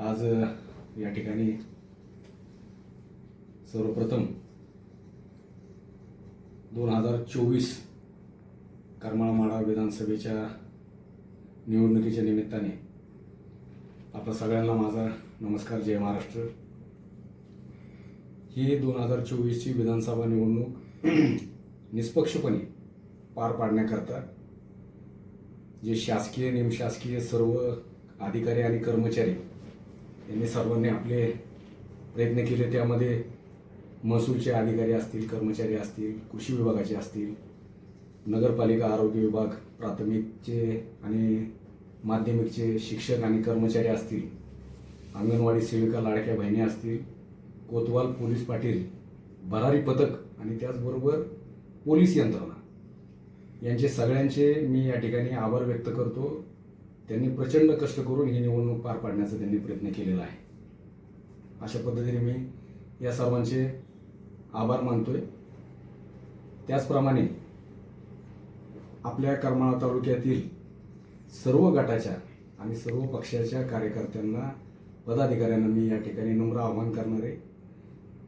आज या ठिकाणी सर्वप्रथम दोन हजार चोवीस करमाळा विधानसभेच्या निवडणुकीच्या निमित्ताने आपल्या सगळ्यांना माझा नमस्कार जय महाराष्ट्र. ही दोन हजार चोवीसची विधानसभा निवडणूक निष्पक्षपणे पार पाडण्याकरता जे शासकीय निमशासकीय सर्व अधिकारी आणि कर्मचारी यांनी सर्वांनी आपले प्रयत्न केले. त्यामध्ये महसूलचे अधिकारी असतील कर्मचारी असतील कृषी विभागाचे असतील नगरपालिका आरोग्य विभाग प्राथमिकचे आणि माध्यमिकचे शिक्षक आणि कर्मचारी असतील अंगणवाडी सेविका लाडक्या बहिणी असतील कोतवाल पोलीस पाटील भरारी पथक आणि त्याचबरोबर पोलीस यंत्रणा. यांचे सगळ्यांचे मी या ठिकाणी आभार व्यक्त करतो. त्यांनी प्रचंड कष्ट करून ही निवडणूक पार पाडण्याचा त्यांनी प्रयत्न केलेला आहे. अशा पद्धतीने मी या सर्वांचे आभार मानतोय. त्याचप्रमाणे आपल्या करमाळा तालुक्यातील सर्व गटाच्या आणि सर्व पक्षाच्या कार्यकर्त्यांना पदाधिकाऱ्यांना मी या ठिकाणी नम्र आवाहन करणार आहे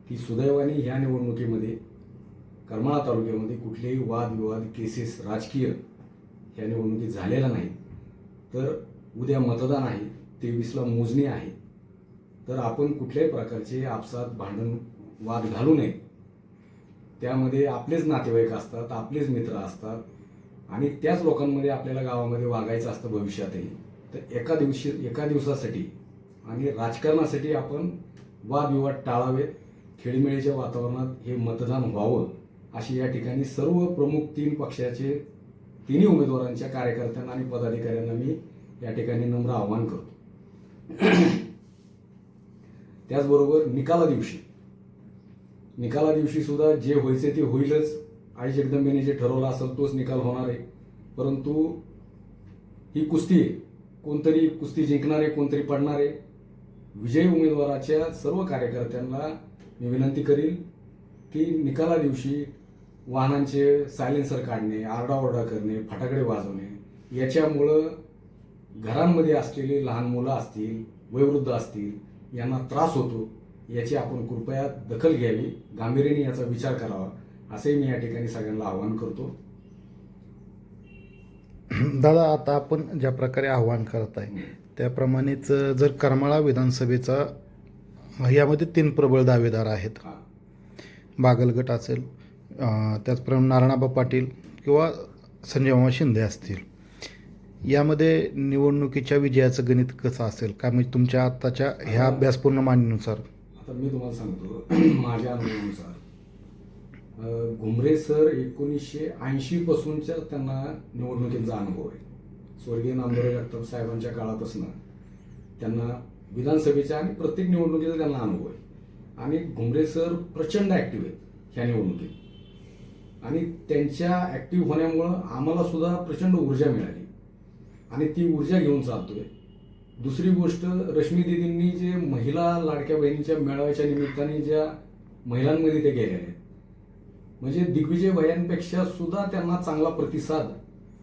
की सुदैवाने ह्या निवडणुकीमध्ये करमाळा तालुक्यामध्ये कुठलेही वादविवाद केसेस राजकीय ह्या निवडणुकीत झालेला नाही तर उद्या मतदान आहे तेवीसला मोजणी आहे. तर आपण कुठल्याही प्रकारचे आपसात भांडण वाद घालू नये. त्यामध्ये आपलेच नातेवाईक असतात आपलेच मित्र असतात आणि त्याच लोकांमध्ये आपल्याला गावामध्ये वागायचं असतं भविष्यातही. तर एका दिवशी एका दिवसासाठी आणि राजकारणासाठी आपण वादविवाद टाळावेत खेळीमेळीच्या वातावरणात हे मतदान व्हावं अशी या ठिकाणी सर्व प्रमुख तीन पक्षाचे तिन्ही उमेदवारांच्या कार्यकर्त्यांना आणि पदाधिकाऱ्यांना मी या ठिकाणी नम्र आवाहन करतो. त्याचबरोबर निकाला दिवशी. निकाला दिवशी सुद्धा जे व्हायचे ते होईलच. आई जगदंबेने जे ठरवलं असेल तोच निकाल होणार आहे. परंतु ही कुस्ती आहे. कोणतरी कुस्ती जिंकणार आहे कोणतरी पडणार आहे. विजयी उमेदवाराच्या सर्व कार्यकर्त्यांना मी विनंती करील की निकाला दिवशी वाहनांचे सायलेन्सर काढणे आरडाओरडा करणे फटाकडे वाजवणे याच्यामुळं घरांमध्ये असलेली लहान मुलं असतील वयोवृद्ध असतील यांना त्रास होतो याची आपण कृपया दखल घ्यावी. गांभीर्याने याचा विचार करावा असे मी या ठिकाणी सगळ्यांना आवाहन करतो. दादा आता आपण ज्या प्रकारे आव्हान करत आहे त्याप्रमाणेच जर करमाळा विधानसभेचा यामध्ये तीन प्रबळ दावेदार आहेत. बागलगट असेल त्याचप्रमाणे नारायणाबा पाटील किंवा संजय मामा शिंदे असतील. यामध्ये निवडणुकीच्या विजयाचं गणित कसं असेल? काय म्हणजे तुमच्या आत्ताच्या ह्या अभ्यासपूर्ण मांडणीनुसार आता मी तुम्हाला सांगतो. माझ्या अनुभवानुसार घुमरे सर एकोणीसशे ऐंशी पासूनच्या त्यांना निवडणुकीचा अनुभव आहे. स्वर्गीय नामदेव जगताप साहेबांच्या काळापासून त्यांना विधानसभेच्या आणि प्रत्येक निवडणुकीचा त्यांना अनुभव आहे. आणि घुमरे सर प्रचंड ऍक्टिव्ह आहेत ह्या निवडणुकीत. आणि त्यांच्या ॲक्टिव्ह होण्यामुळं आम्हाला सुद्धा प्रचंड ऊर्जा मिळाली. आणि ती ऊर्जा घेऊन चालतोय. दुसरी गोष्ट रश्मी दिदींनी जे महिला लाडक्या बहिणीच्या मेळाव्याच्या निमित्ताने ज्या महिलांमध्ये ते गेलेले आहेत म्हणजे दिग्विजय भयांपेक्षा सुद्धा त्यांना चांगला प्रतिसाद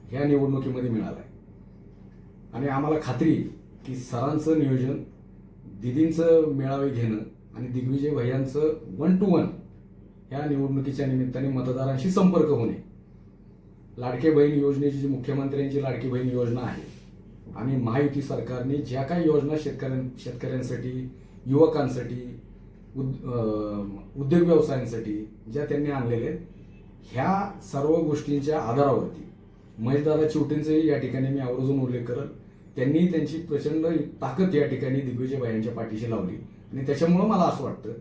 ह्या निवडणुकीमध्ये मिळाला आहे आणि आम्हाला खात्री की सरांचं नियोजन दिदींचं मेळावे घेणं आणि दिग्विजय भैयांचं वन टू वन या निवडणुकीच्या निमित्ताने मतदारांशी संपर्क होणे. लाडके बहीण योजनेची जी मुख्यमंत्र्यांची लाडकी बहीण योजना आहे आणि महायुती सरकारने ज्या काही योजना शेतकऱ्यां शेतकऱ्यांसाठी युवकांसाठी उद- उद्योग व्यवसायांसाठी ज्या त्यांनी आणलेल्या आहेत ह्या सर्व गोष्टींच्या आधारावरती. महेशदादा चिवटेंचंही या ठिकाणी मी आवर्जून उल्लेख करत त्यांनी त्यांची प्रचंड ताकद या ठिकाणी दिग्विजय भायांच्या पाठीशी लावली. आणि त्याच्यामुळं मला असं वाटतं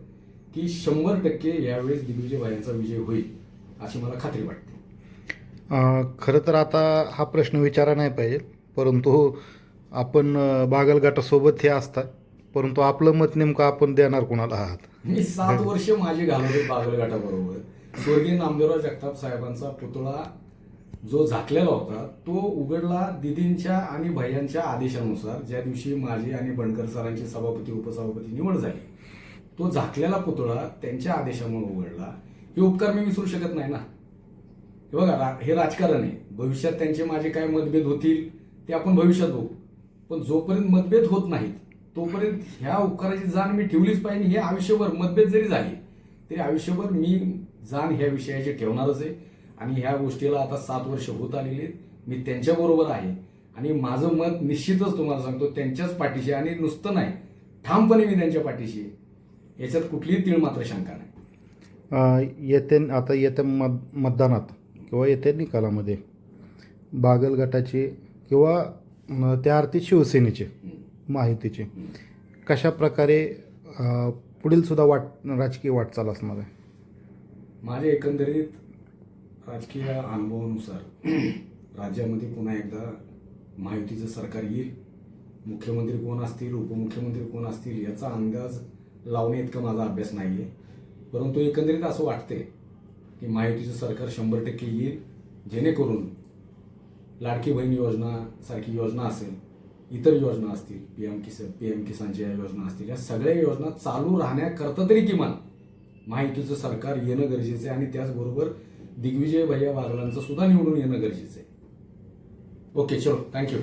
की शंभर टक्के यावेळेस दिग्विजय भायांचा विजय होईल अशी मला खात्री वाटते. खरं तर आता हा प्रश्न विचारा नाही पाहिजे परंतु आपण बागलगटासोबत हे असतात परंतु आपलं मत नेमकं आपण देणार कोणाला आहात? मी सात वर्ष माझे घालवले बागलघाटाबरोबर. स्वर्गीय नामदेवराव जगताप साहेबांचा पुतळा जो झाकलेला होता तो उघडला दिदींच्या आणि भैयांच्या आदेशानुसार. ज्या दिवशी माझी आणि बंडकर सरांची सभापती उपसभापती निवड झाली तो झाकलेला पुतळा त्यांच्या आदेशामुळे उघडला. हे उपकार मी विसरू शकत नाही ना. हे बघा रा- हे राजकारण आहे. भविष्यात त्यांचे माझे काय मतभेद होतील ते आपण भविष्यात बघू. पण जोपर्यंत मतभेद होत नाहीत तोपर्यंत ह्या उपकाराची जाण मी ठेवलीच पाहिजे. हे आयुष्यभर मतभेद जरी झाले तरी आयुष्यभर मी जाण ह्या विषयाची ठेवणारच आहे. आणि ह्या गोष्टीला आता सात वर्ष होत आलेली आहेत. मी त्यांच्याबरोबर आहे. आणि माझं मत निश्चितच तुम्हाला सांगतो त्यांच्याच पाठीशी आणि नुसतं नाही ठामपणे मी त्यांच्या पाठीशी आहे. याच्यात कुठलीही तीळ मात्र शंका नाही. अ, येत्या आता येत्या मत मतदानात किंवा येत्या निकालामध्ये. बागल गटाचे किंवा त्या अर्थी शिवसेनेचे माहितीचे. कशा प्रकारे पुढील सुद्धा वाट राजकीय वाटचाल असणार आहे? माझ्या एकंदरीत राजकीय अनुभवानुसार राज्यामध्ये पुन्हा एकदा माहितीचं सरकार येईल. मुख्यमंत्री कोण असतील? उपमुख्यमंत्री कोण असतील? याचा अंदाज लावणे इतका माझा अभ्यास नाही आहे परंतु एकंदरीत असं वाटते की माहितीचं सरकार शंभर टक्के येईल जेणेकरून लाडकी बहीण योजना सारखी योजना असेल इतर योजना असतील P M Kisan P M किसानच्या या योजना असतील या सगळ्या योजना चालू राहण्याकरता तरी किमान माहितीचं सरकार येणं गरजेचं आहे आणि त्याचबरोबर दिग्विजय भैया बागलांचं सुद्धा निवडून येणं गरजेचं आहे. ओके चलो थँक्यू